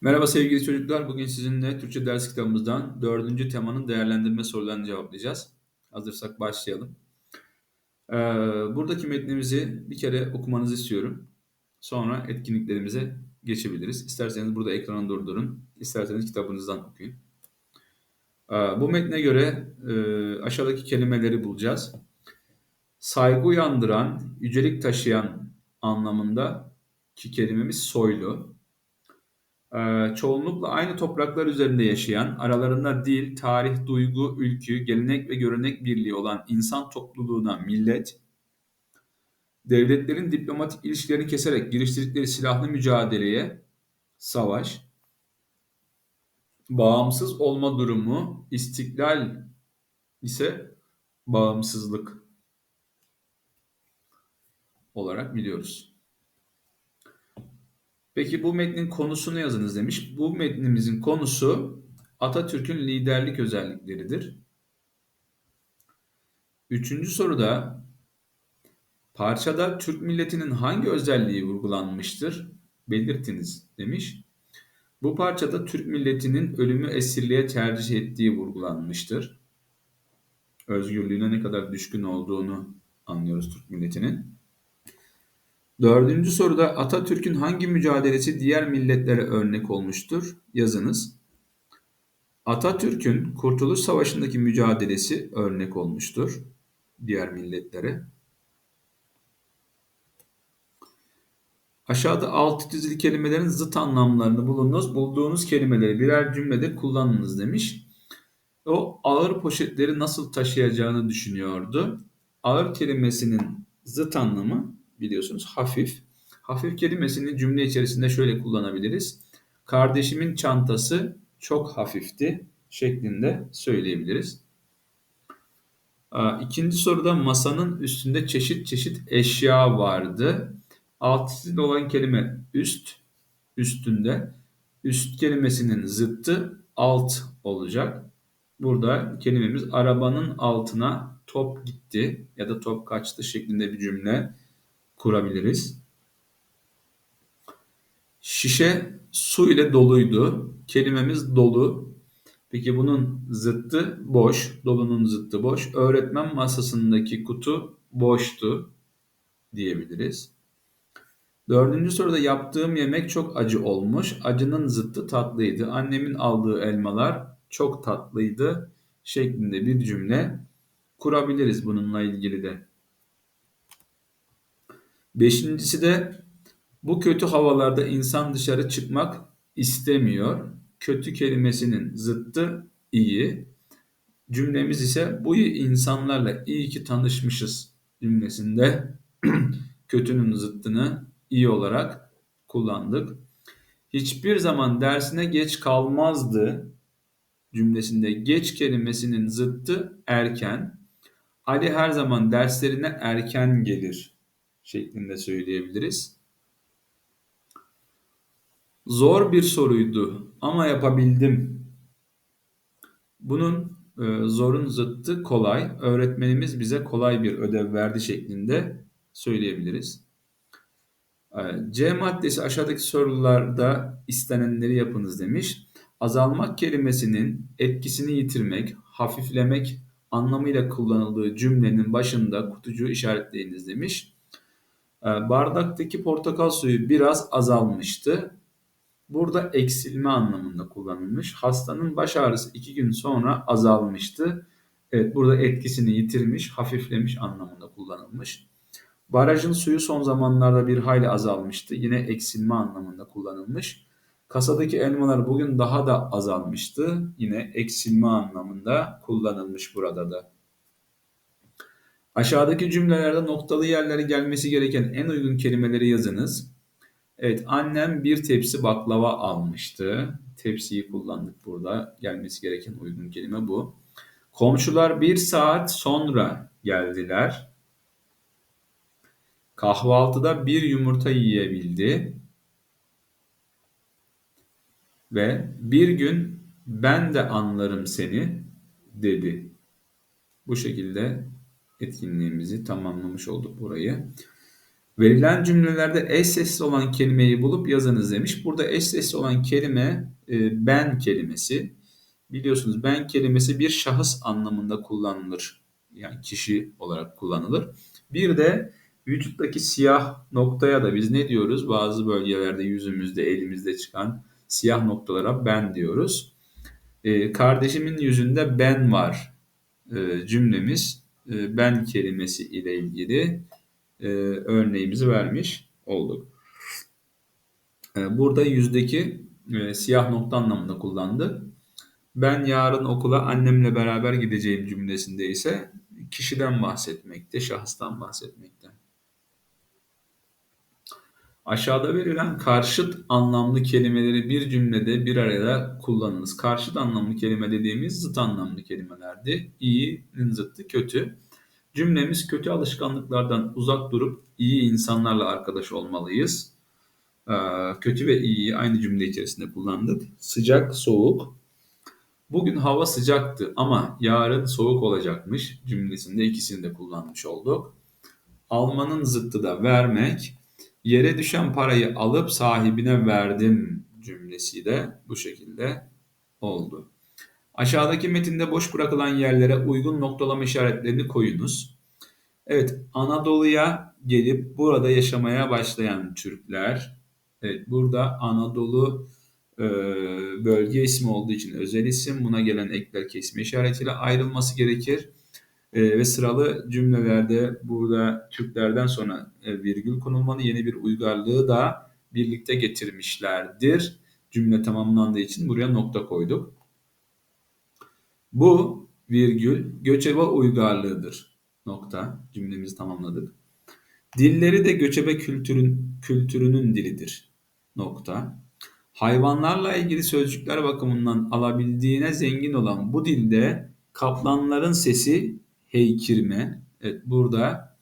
Merhaba sevgili çocuklar. Bugün sizinle Türkçe ders kitabımızdan dördüncü temanın değerlendirme sorularını cevaplayacağız. Hazırsak başlayalım. Ee, buradaki metnimizi bir kere okumanızı istiyorum. Sonra etkinliklerimize geçebiliriz. İsterseniz burada ekranı durdurun. İsterseniz kitabınızdan okuyun. Ee, bu metne göre e, aşağıdaki kelimeleri bulacağız. Saygı uyandıran, yücelik taşıyan anlamında ki kelimemiz soylu. Ee, çoğunlukla aynı topraklar üzerinde yaşayan, aralarında dil, tarih, duygu, ülkü, gelenek ve görenek birliği olan insan topluluğuna millet, devletlerin diplomatik ilişkilerini keserek giriştirdikleri silahlı mücadeleye savaş, bağımsız olma durumu, istiklal ise bağımsızlık olarak biliyoruz. Peki bu metnin konusunu yazınız demiş. Bu metnimizin konusu Atatürk'ün liderlik özellikleridir. Üçüncü soruda parçada Türk milletinin hangi özelliği vurgulanmıştır? Belirtiniz demiş. Bu parçada Türk milletinin ölümü esirliğe tercih ettiği vurgulanmıştır. Özgürlüğüne ne kadar düşkün olduğunu anlıyoruz Türk milletinin. Dördüncü soruda Atatürk'ün hangi mücadelesi diğer milletlere örnek olmuştur? Yazınız. Atatürk'ün Kurtuluş Savaşı'ndaki mücadelesi örnek olmuştur diğer milletlere. Aşağıda altı çizili kelimelerin zıt anlamlarını bulunuz. Bulduğunuz kelimeleri birer cümlede kullanınız demiş. O ağır poşetleri nasıl taşıyacağını düşünüyordu. Ağır kelimesinin zıt anlamı biliyorsunuz hafif. Hafif kelimesini cümle içerisinde şöyle kullanabiliriz. Kardeşimin çantası çok hafifti şeklinde söyleyebiliriz. İkinci soruda masanın üstünde çeşit çeşit eşya vardı. Alt çizili olan kelime üst, üstünde. Üst kelimesinin zıttı alt olacak. Burada kelimemiz arabanın altına top gitti ya da top kaçtı şeklinde bir cümle kurabiliriz. Şişe su ile doluydu. Kelimemiz dolu. Peki bunun zıttı boş. Dolunun zıttı boş. Öğretmen masasındaki kutu boştu diyebiliriz. Dördüncü soruda yaptığım yemek çok acı olmuş. Acının zıttı tatlıydı. Annemin aldığı elmalar çok tatlıydı şeklinde bir cümle kurabiliriz bununla ilgili de. Beşincisi de bu kötü havalarda insan dışarı çıkmak istemiyor. Kötü kelimesinin zıttı iyi. Cümlemiz ise bu insanlarla iyi ki tanışmışız cümlesinde kötünün zıttını iyi olarak kullandık. Hiçbir zaman dersine geç kalmazdı cümlesinde geç kelimesinin zıttı erken. Ali her zaman derslerine erken gelir şeklinde söyleyebiliriz. Zor bir soruydu ama yapabildim. Bunun e, zorun zıttı kolay. Öğretmenimiz bize kolay bir ödev verdi şeklinde söyleyebiliriz. E, C maddesi aşağıdaki sorularda istenenleri yapınız demiş. Azalmak kelimesinin etkisini yitirmek, hafiflemek anlamıyla kullanıldığı cümlenin başında kutucuğu işaretleyiniz demiş. E, bardaktaki portakal suyu biraz azalmıştı. Burada eksilme anlamında kullanılmış. Hastanın baş ağrısı iki gün sonra azalmıştı. Evet burada etkisini yitirmiş, hafiflemiş anlamında kullanılmış. Barajın suyu son zamanlarda bir hayli azalmıştı. Yine eksilme anlamında kullanılmış. Kasadaki elmalar bugün daha da azalmıştı. Yine eksilme anlamında kullanılmış burada da. Aşağıdaki cümlelerde noktalı yerlere gelmesi gereken en uygun kelimeleri yazınız. Evet annem bir tepsi baklava almıştı. Tepsiyi kullandık burada. Gelmesi gereken uygun kelime bu. Komşular bir saat sonra geldiler. Kahvaltıda bir yumurta yiyebildi. Ve bir gün ben de anlarım seni dedi. Bu şekilde etkinliğimizi tamamlamış olduk burayı. Verilen cümlelerde eş sesli olan kelimeyi bulup yazınız demiş. Burada eş sesli olan kelime e, ben kelimesi. Biliyorsunuz ben kelimesi bir şahıs anlamında kullanılır. Yani kişi olarak kullanılır. Bir de vücuttaki siyah noktaya da biz ne diyoruz? Bazı bölgelerde yüzümüzde, elimizde çıkan siyah noktalara ben diyoruz. E, kardeşimin yüzünde ben var e, cümlemiz e, ben kelimesi ile ilgili e, örneğimizi vermiş olduk. E, burada yüzdeki siyah nokta anlamında kullandı. Ben yarın okula annemle beraber gideceğim cümlesinde ise kişiden bahsetmekte, şahıstan bahsetmekte. Aşağıda verilen karşıt anlamlı kelimeleri bir cümlede bir arada kullanınız. Karşıt anlamlı kelime dediğimiz zıt anlamlı kelimelerdi. İyinin zıttı kötü. Cümlemiz kötü alışkanlıklardan uzak durup iyi insanlarla arkadaş olmalıyız. Ee, kötü ve iyiyi aynı cümle içerisinde kullandık. Sıcak, soğuk. Bugün hava sıcaktı ama yarın soğuk olacakmış cümlesinde ikisini de kullanmış olduk. Almanın zıttı da vermek. Yere düşen parayı alıp sahibine verdim cümlesi de bu şekilde oldu. Aşağıdaki metinde boş bırakılan yerlere uygun noktalama işaretlerini koyunuz. Evet, Anadolu'ya gelip burada yaşamaya başlayan Türkler. Evet, burada Anadolu e, bölge ismi olduğu için özel isim. Buna gelen ekler kesme işaretiyle ayrılması gerekir. E, ve sıralı cümlelerde burada Türklerden sonra e, virgül konulmalı yeni bir uygarlığı da birlikte getirmişlerdir. Cümle tamamlandığı için buraya nokta koyduk. Bu virgül göçebe uygarlığıdır. Nokta. Cümlemizi tamamladık. Dilleri de göçebe kültürün, kültürünün dilidir. Nokta. Hayvanlarla ilgili sözcükler bakımından alabildiğine zengin olan bu dilde kaplanların sesi heykirme. Evet burada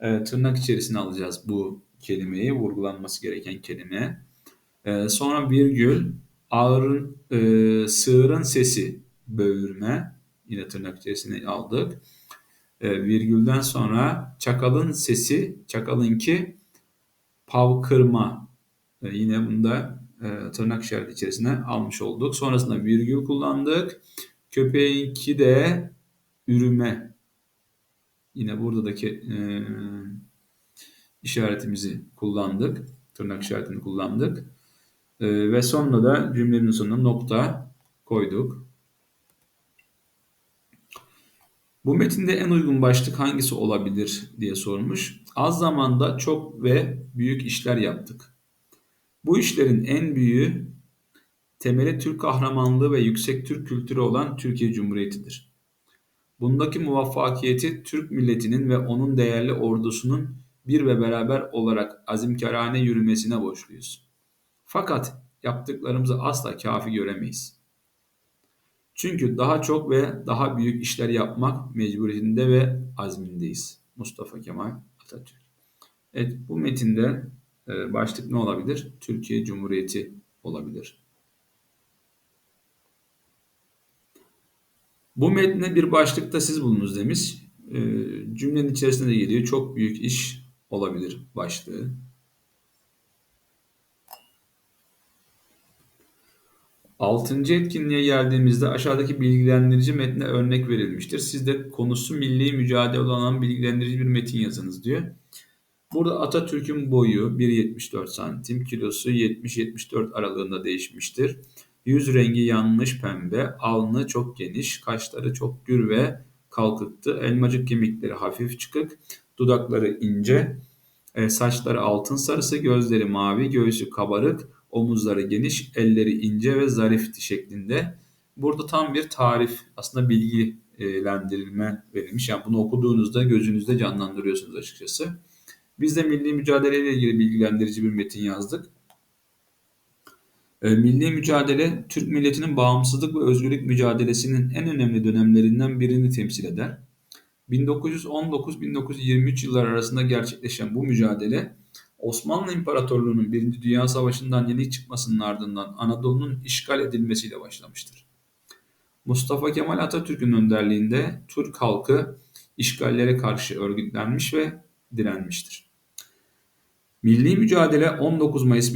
e, tırnak içerisine alacağız bu kelimeyi, vurgulanması gereken kelime. E, sonra virgül, ağırın, e, sığırın sesi böğürme. Yine tırnak içerisine aldık. E, virgülden sonra çakalın sesi, çakalınki pavkırma. E, yine bunda e, tırnak işareti içerisine almış olduk. Sonrasında virgül kullandık. Köpeğinki de ürüme. Yine buradaki e, işaretimizi kullandık. Tırnak işaretini kullandık. E, ve sonra da cümlenin sonuna nokta koyduk. Bu metinde en uygun başlık hangisi olabilir diye sormuş. Az zamanda çok ve büyük işler yaptık. Bu işlerin en büyüğü temeli Türk kahramanlığı ve yüksek Türk kültürü olan Türkiye Cumhuriyeti'dir. Bundaki muvaffakiyeti Türk milletinin ve onun değerli ordusunun bir ve beraber olarak azimkarane yürümesine borçluyuz. Fakat yaptıklarımızı asla kafi göremeyiz. Çünkü daha çok ve daha büyük işler yapmak mecburiyetinde ve azmindeyiz. Mustafa Kemal Atatürk. Evet bu metinde e, başlık ne olabilir? Türkiye Cumhuriyeti olabilir. Bu metne bir başlıkta siz bulunuz demiş. E, cümlenin içerisinde de geliyor. Çok büyük iş olabilir başlığı. Altıncı etkinliğe geldiğimizde aşağıdaki bilgilendirici metne örnek verilmiştir. Siz de konusu milli mücadele olan bilgilendirici bir metin yazınız diyor. Burada Atatürk'ün boyu 1.74 santim, kilosu 70-74 aralığında değişmiştir. Yüz rengi yanmış pembe, alnı çok geniş, kaşları çok gür ve kalkıktı. Elmacık kemikleri hafif çıkık, dudakları ince, e, saçları altın sarısı, gözleri mavi, göğsü kabarık, omuzları geniş, elleri ince ve zarifti şeklinde. Burada tam bir tarif, aslında bilgilendirilme verilmiş. Yani bunu okuduğunuzda gözünüzde canlandırıyorsunuz açıkçası. Biz de milli mücadele ile ilgili bilgilendirici bir metin yazdık. E, milli mücadele, Türk milletinin bağımsızlık ve özgürlük mücadelesinin en önemli dönemlerinden birini temsil eder. 1919-1923 yılları arasında gerçekleşen bu mücadele, Osmanlı İmparatorluğu'nun Birinci Dünya Savaşı'ndan yenik çıkmasının ardından Anadolu'nun işgal edilmesiyle başlamıştır. Mustafa Kemal Atatürk'ün önderliğinde Türk halkı işgallere karşı örgütlenmiş ve direnmiştir. Milli mücadele 19 Mayıs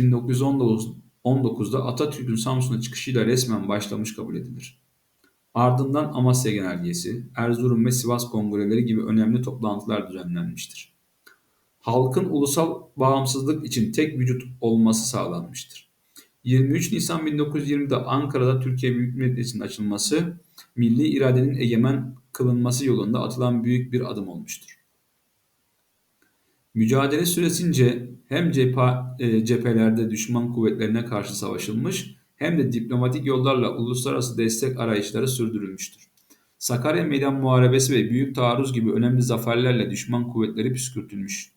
1919'da Atatürk'ün Samsun'a çıkışıyla resmen başlamış kabul edilir. Ardından Amasya Genelgesi, Erzurum ve Sivas Kongreleri gibi önemli toplantılar düzenlenmiştir. Halkın ulusal bağımsızlık için tek vücut olması sağlanmıştır. 23 Nisan 1920'de Ankara'da Türkiye Büyük Millet Meclisi'nin açılması, milli iradenin egemen kılınması yolunda atılan büyük bir adım olmuştur. Mücadele süresince hem cephe, e, cephelerde düşman kuvvetlerine karşı savaşılmış hem de diplomatik yollarla uluslararası destek arayışları sürdürülmüştür. Sakarya Meydan Muharebesi ve Büyük Taarruz gibi önemli zaferlerle düşman kuvvetleri püskürtülmüş.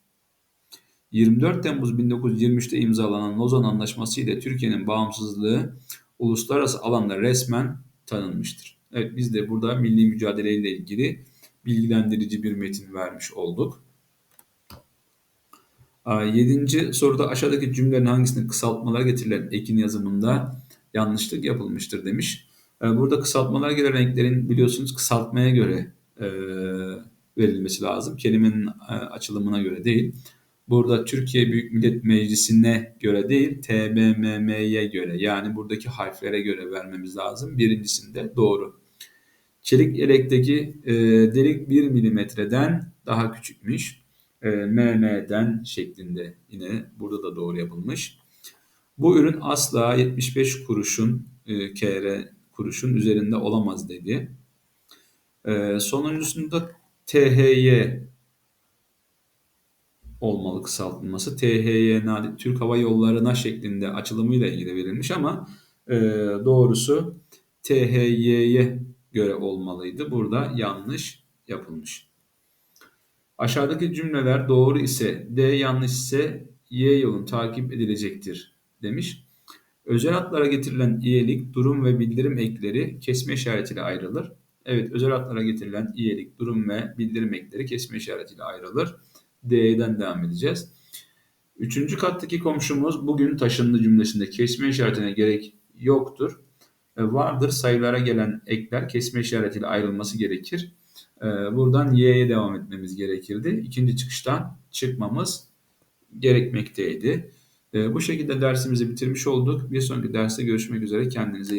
24 Temmuz 1923'te imzalanan Lozan Anlaşması ile Türkiye'nin bağımsızlığı uluslararası alanda resmen tanınmıştır. Evet biz de burada milli mücadele ile ilgili bilgilendirici bir metin vermiş olduk. Yedinci soruda aşağıdaki cümlelerin hangisinde kısaltmalar getirilen ekin yazımında yanlışlık yapılmıştır demiş. Burada kısaltmalar gelen renklerin biliyorsunuz kısaltmaya göre e, verilmesi lazım. Kelimenin e, açılımına göre değil. Burada Türkiye Büyük Millet Meclisi'ne göre değil, TBMM'ye göre yani buradaki harflere göre vermemiz lazım. Birincisinde doğru. Çelik yelekteki e, delik 1 milimetreden daha küçükmüş. E, MM'den şeklinde yine burada da doğru yapılmış. Bu ürün asla 75 kuruşun e, KR kuruşun üzerinde olamaz dedi. E, sonuncusunda THY olmalı kısaltılması. THY Türk Hava Yolları'na şeklinde açılımıyla ilgili verilmiş ama e, doğrusu THY'ye göre olmalıydı. Burada yanlış yapılmış. Aşağıdaki cümleler doğru ise D yanlış ise Y yolun takip edilecektir demiş. Özel hatlara getirilen iyilik, durum ve bildirim ekleri kesme işaretiyle ayrılır. Evet özel hatlara getirilen iyilik, durum ve bildirim ekleri kesme işaretiyle ayrılır. D'den devam edeceğiz. Üçüncü kattaki komşumuz bugün taşındı cümlesinde kesme işaretine gerek yoktur. E, vardır sayılara gelen ekler kesme işaretiyle ayrılması gerekir. E, buradan y'ye devam etmemiz gerekirdi. İkinci çıkıştan çıkmamız gerekmekteydi. E, bu şekilde dersimizi bitirmiş olduk. Bir sonraki derste görüşmek üzere. Kendinize iyi